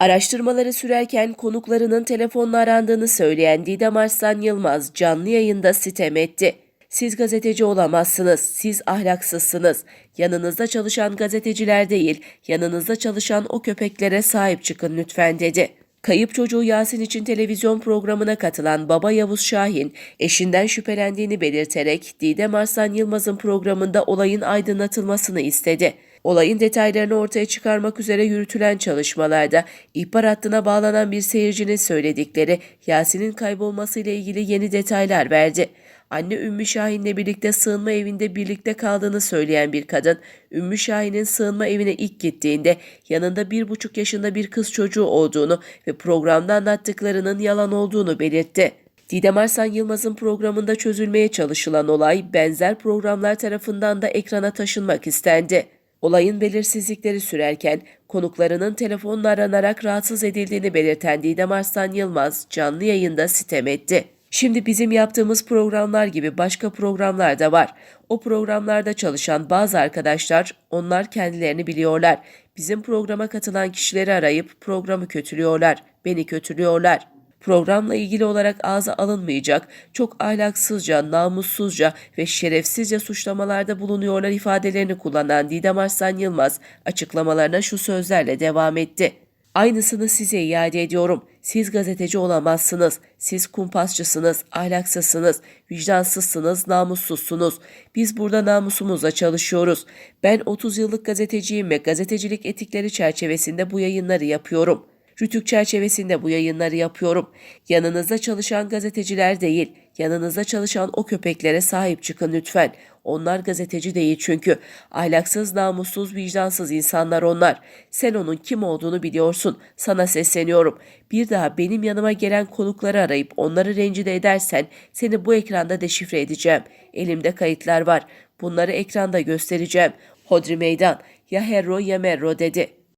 Araştırmaları sürerken konuklarının telefonla arandığını söyleyen Didem Arslan Yılmaz canlı yayında sitem etti. Siz gazeteci olamazsınız, siz ahlaksızsınız. Yanınızda çalışan gazeteciler değil, yanınızda çalışan o köpeklere sahip çıkın lütfen dedi. Kayıp çocuğu Yasin için televizyon programına katılan baba Yavuz Şahin, eşinden şüphelendiğini belirterek Didem Arslan Yılmaz'ın programında olayın aydınlatılmasını istedi. Olayın detaylarını ortaya çıkarmak üzere yürütülen çalışmalarda ihbar hattına bağlanan bir seyircinin söyledikleri Yasin'in kaybolmasıyla ilgili yeni detaylar verdi. Anne Ümmü Şahin'le birlikte sığınma evinde birlikte kaldığını söyleyen bir kadın, Ümmü Şahin'in sığınma evine ilk gittiğinde yanında bir buçuk yaşında bir kız çocuğu olduğunu ve programda anlattıklarının yalan olduğunu belirtti. Didem Arslan Yılmaz'ın programında çözülmeye çalışılan olay benzer programlar tarafından da ekrana taşınmak istendi. Olayın belirsizlikleri sürerken konuklarının telefonla aranarak rahatsız edildiğini belirten Didem Arslan Yılmaz canlı yayında sitem etti. Şimdi bizim yaptığımız programlar gibi başka programlar da var. O programlarda çalışan bazı arkadaşlar onlar kendilerini biliyorlar. Bizim programa katılan kişileri arayıp programı kötülüyorlar, beni kötülüyorlar. Programla ilgili olarak ağza alınmayacak, çok ahlaksızca, namussuzca ve şerefsizce suçlamalarda bulunuyorlar ifadelerini kullanan Didem Arslan Yılmaz açıklamalarına şu sözlerle devam etti. Aynısını size iade ediyorum. Siz gazeteci olamazsınız. Siz kumpasçısınız, ahlaksızsınız, vicdansızsınız, namussuzsunuz. Biz burada namusumuzla çalışıyoruz. Ben 30 yıllık gazeteciyim ve gazetecilik etikleri çerçevesinde bu yayınları yapıyorum. Rütük çerçevesinde bu yayınları yapıyorum. Yanınızda çalışan gazeteciler değil, yanınızda çalışan o köpeklere sahip çıkın lütfen. Onlar gazeteci değil çünkü. Ahlaksız, namussuz, vicdansız insanlar onlar. Sen onun kim olduğunu biliyorsun. Sana sesleniyorum. Bir daha benim yanıma gelen konukları arayıp onları rencide edersen seni bu ekranda deşifre edeceğim. Elimde kayıtlar var. Bunları ekranda göstereceğim. Hodri meydan. Ya herro ya merro dedi.